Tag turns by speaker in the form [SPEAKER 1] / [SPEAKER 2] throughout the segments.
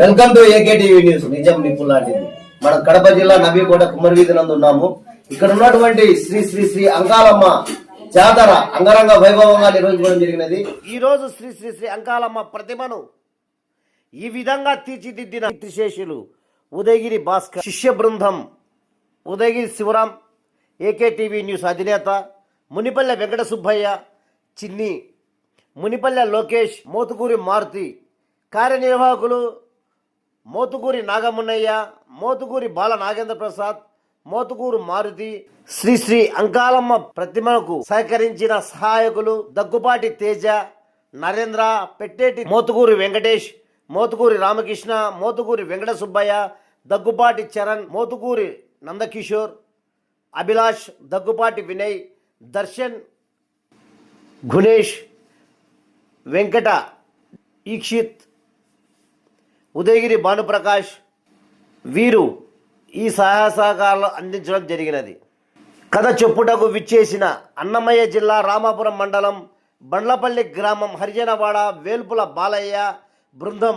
[SPEAKER 1] Welcome to AKTV news. నిజం నిప్పులాంటిది మన కడప జిల్లా నవీకోట కుమ్మరి వీధి నందు ఉన్నాము. ఇక్కడ ఉన్నటువంటి శ్రీ శ్రీ శ్రీ అంకాలమ్మ జాతర అంగరంగ వైభవంగా నిర్వహించడం జరిగినది. ఈ రోజు శ్రీ శ్రీ శ్రీ అంకాలమ్మ ప్రతిమను ఈ విధంగా తీర్చిదిద్దిన శేషులు ఉదయగిరి భాస్కర్ శిష్య బృందం Udayagiri Sivaram AK TV news అధినేత మునిపల్లె వెంకట సుబ్బయ్య చిన్ని మునిపల్లె లోకేష్ మోతుకూరి మారుతి కార్యనిర్వాహకులు మోతుకూరి నాగమున్నయ్య మోతుకూరి బాల నాగేంద్ర ప్రసాద్ మోతుకూరు మారుతి శ్రీ శ్రీ అంకాలమ్మ ప్రతిమకు సహకరించిన సహాయకులు దగ్గుపాటి తేజ నరేంద్ర పెట్టేటి మోతుకూరి వెంకటేష్ మోతుకూరి రామకృష్ణ మోతుకూరి వెంకట సుబ్బయ్య దగ్గుపాటి చరణ్ మోతుకూరి నందకిషోర్ అభిలాష్ దగ్గుపాటి వినయ్ దర్శన్ గుణేష్ వెంకట ఈక్షిత్ ఉదయగిరి భానుప్రకాష్ వీరు ఈ సహాయ సహకారాలు అందించడం జరిగినది. కథ చెప్పుటకు విచ్చేసిన అన్నమయ్య జిల్లా రామాపురం మండలం బండ్లపల్లి గ్రామం హరిజనవాడ వేల్పుల బాలయ్య బృందం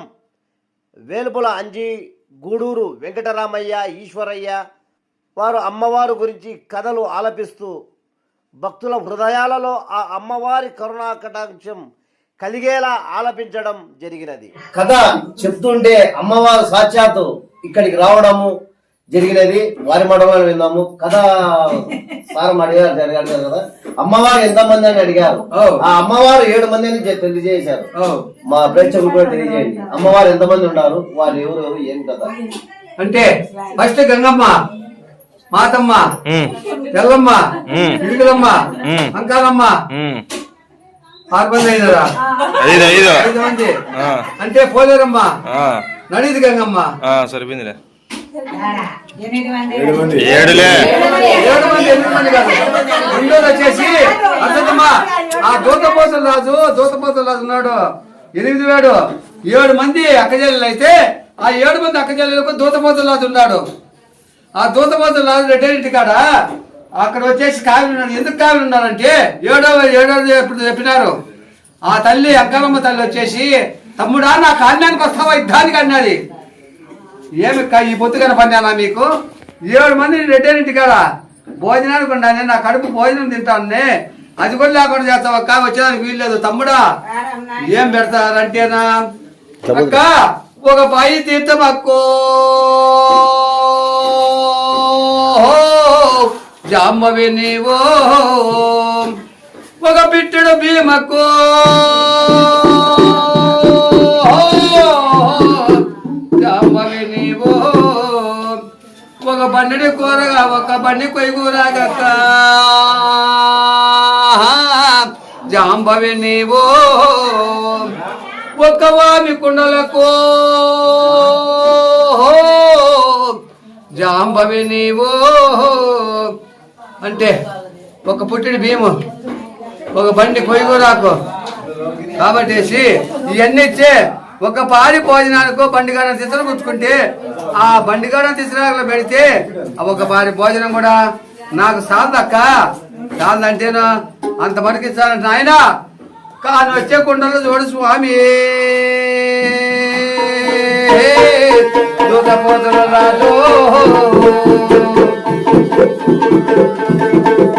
[SPEAKER 1] వేల్పుల అంజి గూడూరు వెంకటరామయ్య ఈశ్వరయ్య వారు అమ్మవారు గురించి కథలు ఆలపిస్తూ భక్తుల హృదయాలలో ఆ అమ్మవారి కరుణాకటాక్షం కలిగేలా ఆలపించడం జరిగినది. కథ చెప్తుంటే అమ్మవారు సాక్షాత్తు ఇక్కడికి రావడము జరిగినది. వారి మండలంలో విన్నాము. కథ సారం అడిగారు జరిగారు కదా. అమ్మవారు ఎంతమంది అని అడిగారు. ఆ అమ్మవారు ఏడు మంది అని తెలియజేశారు.
[SPEAKER 2] ఓ,
[SPEAKER 1] మా ప్రేక్షకులు కూడా తెలియజేయండి. అమ్మవారు ఎంతమంది ఉన్నారు? వారు ఎవరు ఎవరు ఏం కదా
[SPEAKER 2] అంటే ఫస్ట్ గంగమ్మ మాతమ్మ తెల్లమ్మ ఇడుగులమ్మ అంకాలమ్మ
[SPEAKER 3] ఐదు ఐదు.
[SPEAKER 2] ఐదు మంది. అంటే పోలేరమ్మ?
[SPEAKER 3] ఆ,
[SPEAKER 2] నడిది గంగమ్మ.
[SPEAKER 3] ఆ, సరిపోయిందిలే. ఏడులే.
[SPEAKER 2] ఏడు మంది. ఎనిమిది మంది కాదు. రెండోది వచ్చేసి అర్థమా? ఆ దూతపోతుల రాజు దూతపోతుల రాజు ఉన్నాడు. ఎనిమిది వేడు. ఏడు మంది అక్కజల్లు అయితే ఆ ఏడు మంది అక్కజల్లులకు దూతపోతుల రాజు ఉన్నాడు. ఆ దూతపోతుల రాజు రెడ్డి కాడ? అక్కడ వచ్చేసి కావిలి ఉన్నాడు ఎందుకు కావిలి ఉన్నాడంటే ఏడో ఏడో ఎప్పుడు చెప్పినారు? ఆ తల్లి అక్కలమ్మ తల్లి వచ్చేసి తమ్ముడా నా కాల్యానికి వస్తావా యుద్ధానికి అన్నది. ఏమి ఈ పొత్తుగా పన్నానా మీకు? ఏడు మంది రెడ్డి కాడ భోజనానికి ఉండాలి నా కడుపు భోజనం తింటాను అది కూడా లేకుండా చేస్తావు అక్క వచ్చేదానికి వీల్లేదు తమ్ముడా ఏం పెడతారంటేనా? అక్క ఒక బాయి తీర్థం అక్కో. జాంబవి నీవో ఒక పిట్టడు భీమకు. జాంబవి నీవో ఒక బండి కూరగా ఒక బండి కొయ్యి కూరగక్క జాంబవి నీవో ఒక వామి కుండలకు. జాంబవి నీవో అంటే ఒక పుట్టిడి భీము ఒక బండి కొయ్యకూరాకు కాబట్టి ఇవన్నీ ఇచ్చే ఒక పారి భోజనానికి బండిగాడ తిసలు పుచ్చుకుంటే ఆ బండిగాడ తిసరాకులో పెడితే ఒక పారి భోజనం కూడా నాకు సాలదక్క చాలంటేనా అంత మటుకు ఇచ్చాలంటే ఆయన కానీ వచ్చే కుండలో చూడు స్వామి. దూతపోతుల రాజు.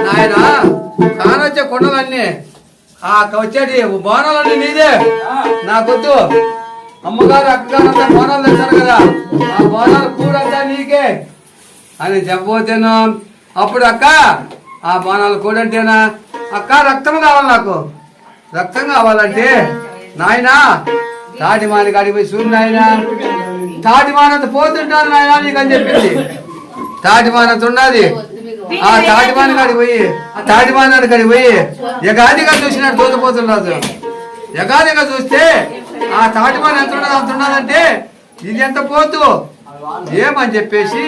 [SPEAKER 2] నాయన కానొచ్చే కొండలన్నీ. ఆ వచ్చేటి బోనాలన్నీ నీదే. నాకొద్దు అమ్మగారు అక్కగారు అంతా బోనాలు తెచ్చారు కదా. ఆ బోనాలు కూడంతా నీకే. అని చెప్పబోతేను అప్పుడు అక్క ఆ బోనాలు కూడంటేనా? అక్క రక్తం కావాలి నాకు. రక్తం కావాలంటే నాయనా తాటిమాని కాడికి పోయి చూడు నాయన తాటిమానంత పోతుంటారు నాయన నీకు అని చెప్పింది. తాటిమానంత ఉన్నది ఆ తాటిమాని కాడికి పోయి తాటిమాన కాడికి పోయి యగాదిగా చూసినాడు తోకపోతున్నాడు యగాదిగా చూస్తే ఆ తాటిమాన ఎంత ఉన్నది అంత ఉన్నదంటే ఇది ఎంత పోతు? ఏమని చెప్పేసి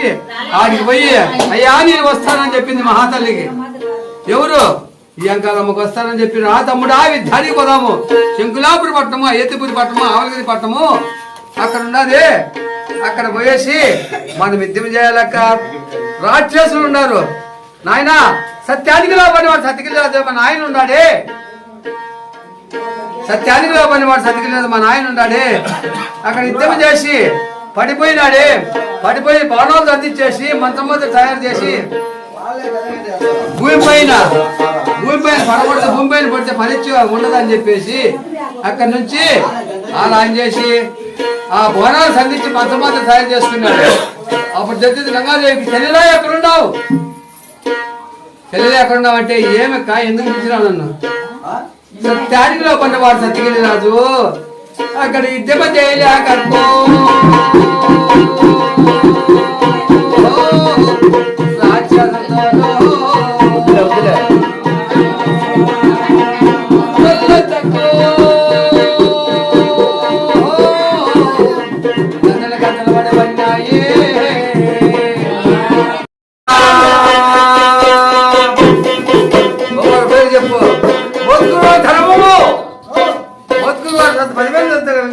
[SPEAKER 2] ఆడికి పోయి అయ్యా నేను వస్తానని చెప్పింది మహాతల్లికి. ఎవరు? ఈ వస్తానని చెప్పిన ఆ తమ్ముడు ఆవి విద్యానికి పోదాము శంకులాపురి పట్టము ఏతిపురి పట్టము ఆవలగిరి పట్టము అక్కడ ఉన్నది అక్కడ పోయేసి మనం విద్యం చేయాలక్క. రాక్షసులు ఉన్నారు. నాయన సత్యానికి లోబడి వాడు సతికి లేదు మా నాయన ఉన్నాడే. సత్యానికి లోపని వాడు సతికిలేదు మా నాయన ఉన్నాడే. అక్కడ యుద్ధం చేసి పడిపోయినాడే. పడిపోయి బాణాలు అందించేసి మంత్రమంత్రి తయారు చేసి భూమి పైన భూమి పైన పడబడితే భూమి పైన పడితే పరీక్ష ఉండదని చెప్పేసి అక్కడ నుంచి అలా ఆయన చేసి ఆ బోనాలు సంధించి మతమాత తయారు చేసుకున్నాడు. అప్పుడు తెలిసింది రంగాదేవికి చెల్లెలా ఎక్కడున్నావు చెల్లెలు ఎక్కడున్నావు అంటే ఏమక్క ఎందుకు పిలిచినావు నన్ను? సత్యానికిలో పన్నవాడు సత్యగిరి రాజు అక్కడ యుద్ధమ చేయలేక కలిగి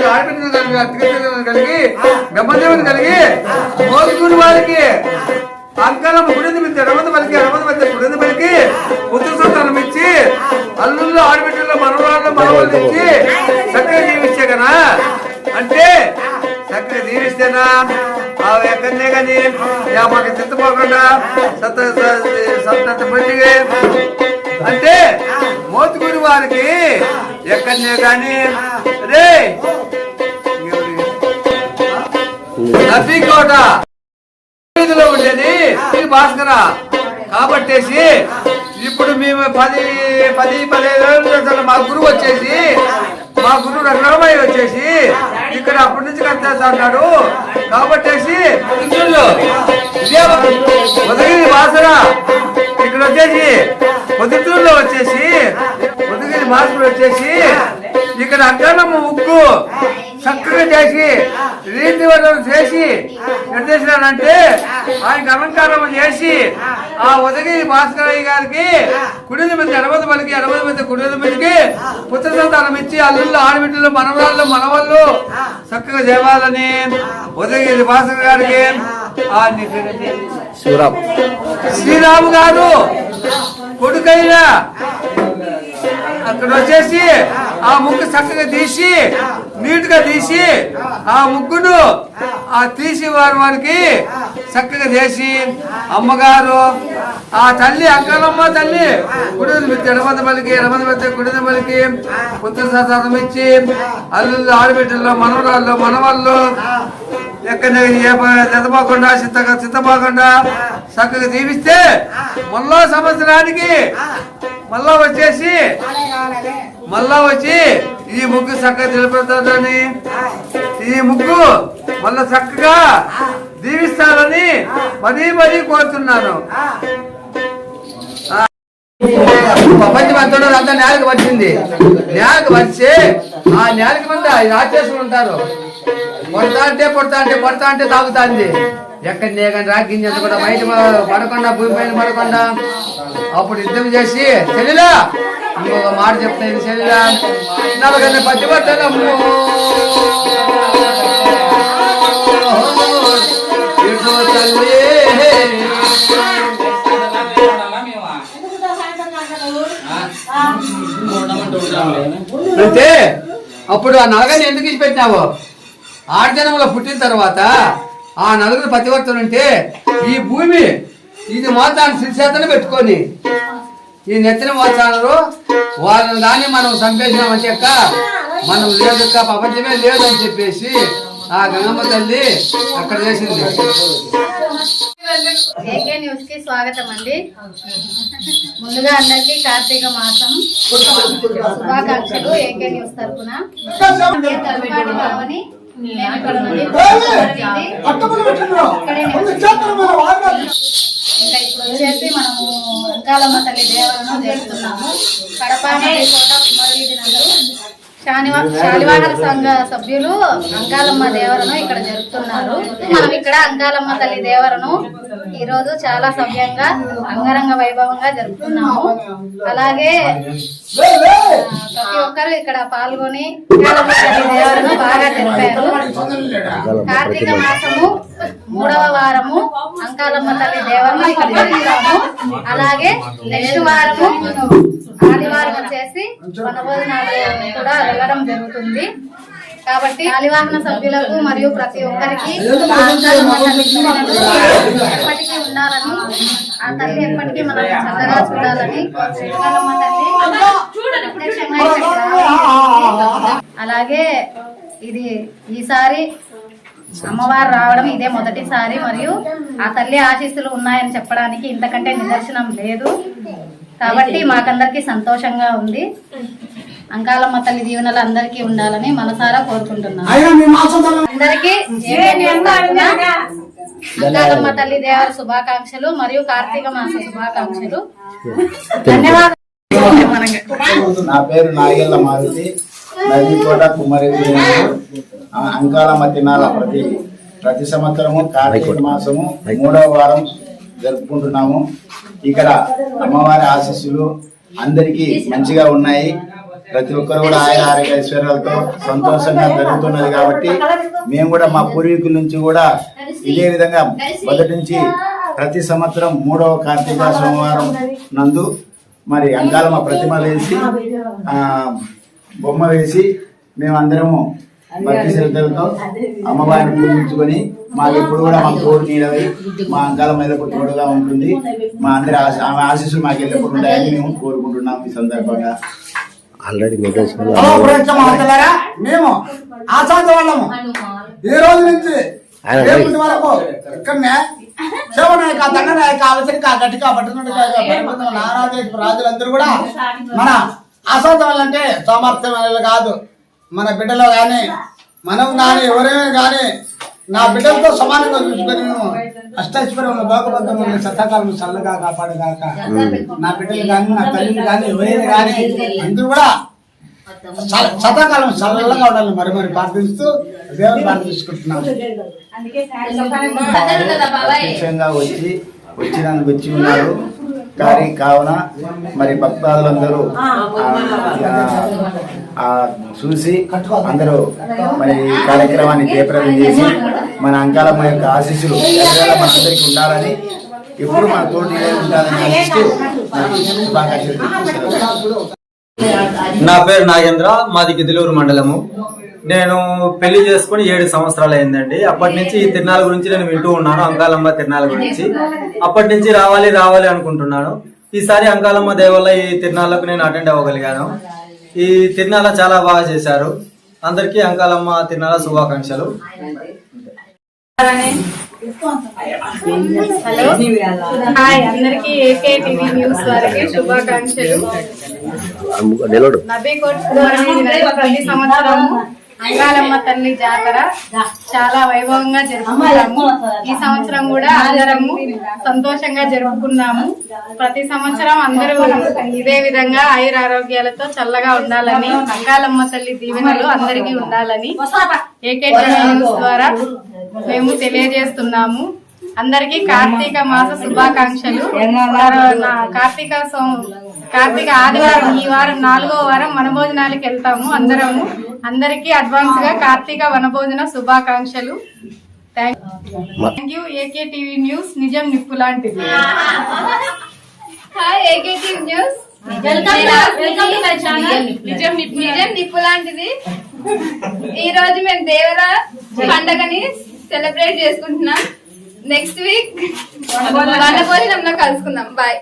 [SPEAKER 2] ఆడపిల్లలు కలిగి కలిగి బ్రహ్మదేవుని కలిగి మోదుగురు వారికి అంకరం గుడిని మించి ఎడమది పలికి ఎడమది మధ్య గుడిని పలికి. పుత్ర సంతానం ఇచ్చి అల్లుల్లో ఆడబిడ్డల్లో మనవరాళ్ళు మనవాళ్ళు ఇచ్చి చక్కగా జీవిస్తే కనా అంటే చక్కగా జీవిస్తేనా? ఆ ఎక్కడనే కానీ మాకు చింతపోకుండా సత్త సత్త మంచిగా అంటే మోతుగుడి వారికి ఎక్కడనే కానీ రే నబీకోట వీధిలో ఉండేది. ఈ భాస్కర కాబట్టేసి ఇప్పుడు మేము పది పది పదిహేను మా గురువు వచ్చేసి మా గురువు రంగరమయ్య వచ్చేసి ఇక్కడ అప్పటి నుంచి కట్టేస్తాడు కాబట్టేసి ఉదగిరి భాస్కర ఇక్కడ వచ్చేసి పొద్దుటూరులో వచ్చేసి ఉదగిరి భాస్కర్ వచ్చేసి ఇక్కడ అగ్గనమ్మ ఉక్కు చక్కగా చేసి రీతి వదలు చేసి నిర్దేశించానంటే ఆయనకు అలంకారం చేసి ఆ. ఉదగిరి భాస్కరయ్య గారికి కుడిద మీద ఎడవది పలికి ఎడవది మీద కుడిద మీదకి పుత్ర సంతానం ఇచ్చి అల్లుళ్ళు ఆడబిడ్డలు మనవాళ్ళు మనవాళ్ళు చక్కగా చేయాలని ఉదగిరి భాస్కర్ గారికి?
[SPEAKER 1] శివరాం
[SPEAKER 2] శ్రీరాము గారు కొడుకైనా అక్కడ వచ్చేసి ఆ ముగ్గు చక్కగా తీసి నీట్గా తీసి ఆ ముగ్గును ఆ తీసి వారి వారికి చక్కగా చేసి అమ్మగారు ఆ తల్లి అక్కలమ్మ తల్లి గుడి మిత్తి ఎడమంద మలికి ఎడమంద మిత్తి గుడిద పుత్ర ఇచ్చి అల్లుళ్ళు ఆడబిడ్డల్లో మనవరాళ్ళు మనవాళ్ళు ఎక్కడ ఏ ఎదపోకుండా చిత్తగా చక్కగా జీవిస్తే మళ్ళా సంవత్సరానికి మళ్ళా వచ్చేసి మళ్ళా వచ్చి ఈ ముగ్గు చక్కగా నిలబెడతాదని ఈ ముగ్గు మళ్ళా చక్కగా దీవిస్తారని మరీ మరీ కోరుతున్నాను. ప్రపంచం అంతా అంతా నేలకు వచ్చింది నేలకు వచ్చి ఆ నేలకి మంది రాక్షసులు ఉంటారు. పొడతా అంటే పొడతా అంటే పొడతా అంటే తాగుతాంది. ఎక్కడ కానీ రాగింజంత కూడా బయట పడకుండా భూమి పైన పడకుండా. అప్పుడు యుద్ధం చేసి చెల్లిలా ఇంకొక మాట చెప్తాను చెల్లిలా నలగన్న పత్తి ఇటు తల్లి! అంటే అప్పుడు ఆ నలగని ఎందుకు ఇచ్చి ఆడజనంలో పుట్టిన తర్వాత ఆ నలుగురు పతివర్తలు ఉంటే ఈ భూమి ఇది మాత్రం శిక్షేతను పెట్టుకొని ఈ నెత్తిన మోతాను వాళ్ళని దాన్ని మనం చంపేసినామంటే చెక్క మనం లేదు ప్రపంచమే లేదు అని చెప్పేసి ఆ గంగమ్మ తల్లి అక్కడ చేసింది.
[SPEAKER 4] ఏకే న్యూస్కి స్వాగతం అండి. ముందుగా అందరికీ కార్తీక మాసం శుభాకాంక్షలు ఏకే న్యూస్ తరఫున తలపాటి ఇంకా ఇప్పుడు వచ్చేసి మనము అంకాలమ్మ తల్లి దేవతను చేస్తున్నాము కడప కోట కుమారవీధి నందు శాలివాహన సంఘ సభ్యులు అంకాలమ్మ దేవరను ఇక్కడ జరుపుతున్నారు. మనం ఇక్కడ అంకాలమ్మ తల్లి దేవరను ఈ రోజు చాలా సవ్యంగా అంగరంగ వైభవంగా జరుపుతున్నాము అలాగే ప్రతి ఒక్కరు ఇక్కడ పాల్గొని అంకాలమ్మ తల్లి దేవరను బాగా జరిపారు. కార్తీక మాసము మూడవ వారము అంకాలమ్మ తల్లి దేవరను ఇక్కడ అలాగే నెక్స్ట్ వారము ఆదివారం వచ్చేసి వనభోజనాలు కూడా వెళ్ళడం జరుగుతుంది. కాబట్టి ఆలివాహన సభ్యులకు మరియు ప్రతి ఒక్కరికి ఎప్పటికీ ఉండాలని ఆ తల్లి ఎప్పటికీ మనం చక్కగా చూడాలని అలాగే ఇది ఈసారి అమ్మవారు రావడం ఇదే మొదటిసారి మరియు ఆ తల్లి ఆశీస్సులు ఉన్నాయని చెప్పడానికి ఇంతకంటే నిదర్శనం లేదు. కాబట్టి మాకందరికి సంతోషంగా ఉంది. అంకాలమ్మ తల్లి దీవెనలు అందరికీ ఉండాలని మనసారా అందరికీ అంకాలమ్మ తల్లి దేవర శుభాకాంక్షలు మరియు కార్తీక మాస శుభాకాంక్షలు. ధన్యవాదాలు.
[SPEAKER 5] నా పేరు మారుతి కుమ్మరి అంకాలమ్మ తినాల ప్రతి ప్రతి సంవత్సరము కార్తీక మాసము మూడవ వారం జరుపుకుంటున్నాము. ఇక్కడ అమ్మవారి ఆశీస్సులు అందరికీ మంచిగా ఉన్నాయి. ప్రతి ఒక్కరు కూడా ఆయన ఆరోగ్య ఐశ్వర్యాలతో సంతోషంగా జరుగుతున్నది కాబట్టి మేము కూడా మా పూర్వీకుల నుంచి కూడా ఇదే విధంగా మొదటి నుంచి ప్రతి సంవత్సరం మూడవ కార్తీక సోమవారం నందు మరి అంకాలమ్మ ప్రతిమ వేసి బొమ్మ వేసి మేమందరము భక్తి శ్రద్ధలతో అమ్మవారిని పూజించుకొని మాకు ఎప్పుడు కూడా మా తోడు నీడవై మా అంకాలం మీద తోడుగా ఉంటుంది. మా అందరి ఆశ ఆమె ఆశీస్సులు మాకు ఎల్లప్పుడు ఉంటాయని మేము కోరుకుంటున్నాం ఈ సందర్భంగా.
[SPEAKER 6] మేము ఆచార్య వాళ్ళము ఈ రోజు నుంచి? వరకు? ఇక్కడనే శివనాయక దండనాయక అవసరిక గట్టిక పట్టుకున్నట్టు నారాజు రాజులందరూ కూడా మన ఆశాంత వాళ్ళంటే సామర్థ్యం కాదు. మన బిడ్డలో గాని మనం గాని ఎవరైనా గాని నా బిడ్డలతో సమానంగా చూసుకొని నేను అష్టైశ్వర్యంలో భోగబద్ధం సత్తాకాలం చల్లగా కాపాడుగాక. నా బిడ్డలు కానీ నా తల్లిని కానీ ఎవరైనా కానీ అందరూ కూడా శతాకాలం చల్లగా ఉండాలని మరి మరి ప్రార్థిస్తూ దేవుని ప్రార్థించుకుంటున్నాను
[SPEAKER 5] ప్రత్యక్షంగా వచ్చి వచ్చినందుకు వచ్చి ఉన్నారు. కానీ కావున మరి భక్తాదులందరూ చూసి అందరూ మరి ఈ కార్యక్రమాన్ని తీవ్రం చేసి మన అంకాలమ్మ యొక్క ఆశీస్సులు ఎల్లవేళ మనందరికీ ఉండాలని ఎప్పుడు మన తోటి ఉండాలని ఆశిస్తూ
[SPEAKER 7] నా పేరు నాగేంద్ర మాది గిదిలూరు మండలము. నేను పెళ్ళి చేసుకుని ఏడు సంవత్సరాలు అయిందండి. అప్పటి నుంచి ఈ తిరునాల గురించి నేను వింటూ ఉన్నాను అంకాలమ్మ తిరునాల గురించి. అప్పటి నుంచి రావాలి రావాలి అనుకుంటున్నాను. ఈసారి అంకాలమ్మ దేవల్ల ఈ తిరునాళ్ళకు నేను అటెండ్ అవ్వగలిగాను. ఈ తిరునాళ్ళ చాలా బాగా చేశారు. అందరికీ అంకాలమ్మ తిరునాళ్ళ శుభాకాంక్షలు.
[SPEAKER 4] హలో. హాయ్ అందరికి ఏకే టీవీ న్యూస్ వారికి శుభాకాంక్షలు. ప్రతి సంవత్సరము అంగాలమ్మ తల్లి జాతర చాలా వైభవంగా జరుపుకుంటాము. ఈ సంవత్సరం కూడా అందరము సంతోషంగా జరుపుకున్నాము. ప్రతి సంవత్సరం అందరూ ఇదే విధంగా ఆయుర ఆరోగ్యాలతో చల్లగా ఉండాలని అంగాలమ్మ తల్లి దీవెనలు అందరికీ ఉండాలని ఏకే టీవీ న్యూస్ ద్వారా మేము తెలియజేస్తున్నాము. అందరికీ కార్తీక మాస శుభాకాంక్షలు. కార్తీక సోమ కార్తీక ఆదివారం ఈ వారం నాలుగో వారం వనభోజనాలకు వెళ్తాము అందరము అందరికీ అడ్వాన్స్గా కార్తీక వనభోజన శుభాకాంక్షలు thank you AK TV news నిజం నిప్పు లాంటిది హాయ్ ఏకే టీవీ న్యూస్ నిజం నిప్పు నిజం నిప్పు లాంటిది ఈ రోజు మేము దేవర పండగని సెలబ్రేట్ చేసుకుంటున్నాం నెక్స్ట్ వీక్ వన భోజనంలో కలుసుకుందాం బాయ్